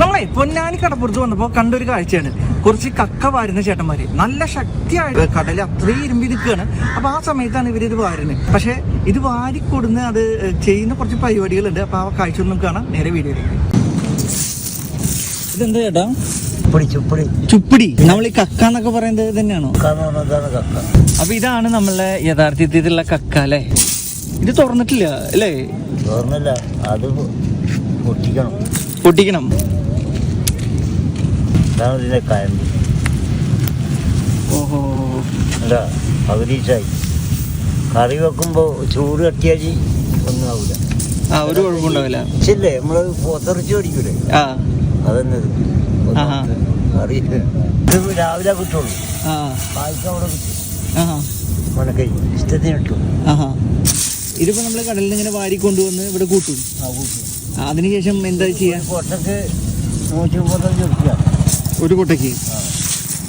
നമ്മളെ പൊന്നാനി കടപ്പുറത്ത് വന്നപ്പോ കണ്ടൊരു കാഴ്ചയാണ്. കുറച്ച് കക്ക വാരുന്ന ചേട്ടന്മാര്. നല്ല ശക്തിയായിട്ട് കടൽ അത്രയും ഇരുമ്പി നിൽക്കുകയാണ് അപ്പൊ ആ സമയത്താണ് ഇവർ ഇത് വാരുന്നത്. പക്ഷെ ഇത് വാരിക്കൊടുന്ന് അത് ചെയ്യുന്ന കുറച്ച് പരിപാടികളുണ്ട്. അപ്പൊ ആ കാഴ്ച ഒന്നും കാണാം. നേരെ വീഡിയോയിലേക്ക്. ഇതെന്താ ചേട്ടാ? ചുപ്പടി ചുപ്പടി. നമ്മൾ ഈ കക്ക എന്നൊക്കെ പറയുന്നത് തന്നെയാണോ? അപ്പൊ ഇതാണ് നമ്മളെ യഥാർത്ഥത്തിലുള്ള കക്ക അല്ലേ? ഇത് തുറന്നിട്ടില്ല അല്ലേ? തുറന്നില്ല. അത് പൊട്ടിക്കണം. പൊട്ടിക്കണം. അതാണ് ഇതിന്റെ കയമ്പ് ഓഹോ. അല്ല പകുതിച്ചായി കറി വെക്കുമ്പോ ചൂട് കട്ടിയാൽ ഒന്നും ആവില്ല ആ ഒരു കുഴപ്പമുണ്ടാവില്ല. ഇച്ചില്ലേ നമ്മൾ പൊത്തറിച്ച് പഠിക്കൂലേ ആ. അതന്നെ. കറി. ഇത് രാവിലെ കിട്ടുള്ളൂ. കായ്ക്ക് അവിടെ കിട്ടും. ഉണക്കൈ. ഇഷ്ടത്തിന് കിട്ടും. ഇതിപ്പോ നമ്മൾ കടലിൽ ഇങ്ങനെ വാരി കൊണ്ടുവന്ന് ഇവിടെ കൂട്ടും. അതിനുശേഷം എന്താ ചെയ്യാ? ഒരു ഒരു കൊട്ടയ്ക്ക്